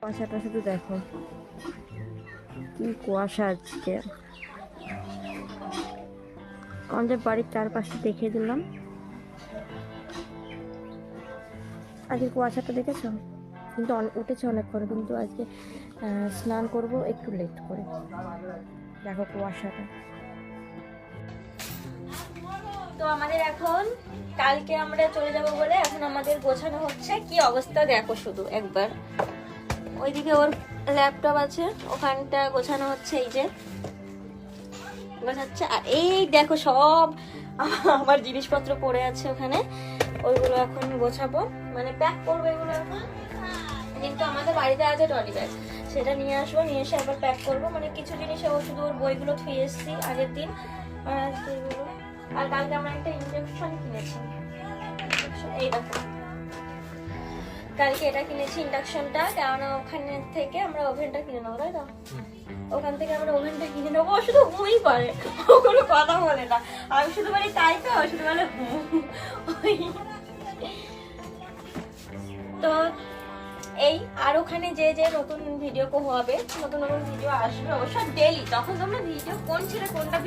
কুয়াশাটা শুধু দেখো। কি কুয়াশা আজকে। আমাদের বাড়ির চারপাশে দেখিয়ে দিলাম। আজকে কুয়াশাটা দেখেছ? কিন্তু উঠেছে অনেক করে কিন্তু আজকে স্নান করব একটু লেট করে। দেখো কুয়াশাটা। তো আমাদের এখন, কালকে আমরা চলে যাব বলে এখন আমাদের গোছানো হচ্ছে। কি অবস্থা দেখো শুধু একবার। ওইদিকে ওর ল্যাপটপ আছে, ওখানটা গোছানো হচ্ছে, এই যে। গোছাচ্ছে, আর এই দেখো সব আমার জিনিসপত্র পড়ে আছে ওখানে। ওইগুলো এখন গোছাবো। মানে প্যাক করব এগুলো এখন। কিন্তু আমাদের বাড়িতে আছে টলি ব্যাগ। সেটা নিয়ে আসব, নিয়ে এসে আবার প্যাক করব। মানে কিছু জিনিস ও শুধু ওর বইগুলো থুয়ে এসেছি আগের দিন। আর কালকে আমরা একটা ইঞ্জেকশন কিনেছি। এই দেখো। কালকে এটা কিনেছি ইন্ডাকশনটা কেননা ওখানে থেকে আমরা ওভেনটা কিনে নেব তাই তো? ওখান থেকে আমরা ওভেনটা কিনে নেব ও শুধু হুই পারে ও কোনো কথা বলে না। আমি শুধু বলি তাই তো? শুধু বলে হু তো এই আর ওখানে যে যে নতুন ভিডিও কো হবে নতুন নতুন ভিডিও আসবে অবশ্য ডেলি তখন তোমরা ভিডিও কোন ছেড়ে কোনটা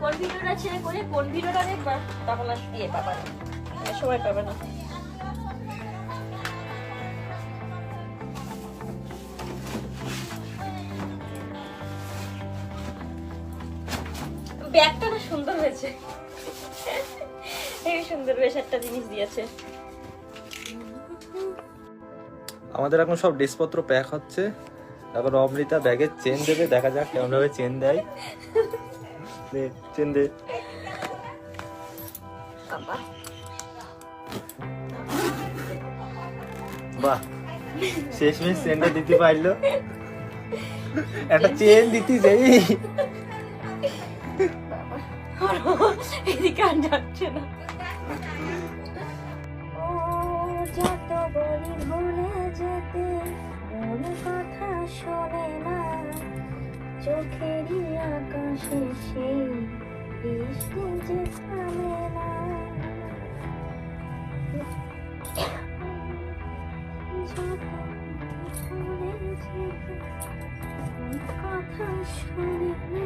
কোন ভিডিওটা ছেড়ে করে কোন ভিডিওটা দেখবা তখন আর ইয়ে পাবে না সময় পাবে না। ব্যাগটা না সুন্দর হয়েছে। এই সুন্দর বেশ একটা জিনিস দিয়েছে। আমাদের এখন সব ড্রেসপত্র প্যাক হচ্ছে। তারপর অমৃতা ব্যাগের চেন দেবে দেখা যাক কেমন ভাবে চেন দেয় চেন দে। বাহ শেষমেশ চেনটা দিতে পারল। একটা চেন দিতে যাই। এদিকে না। কথা শোনে না। চোখেরই আকাশে সেই না। কথা শোনে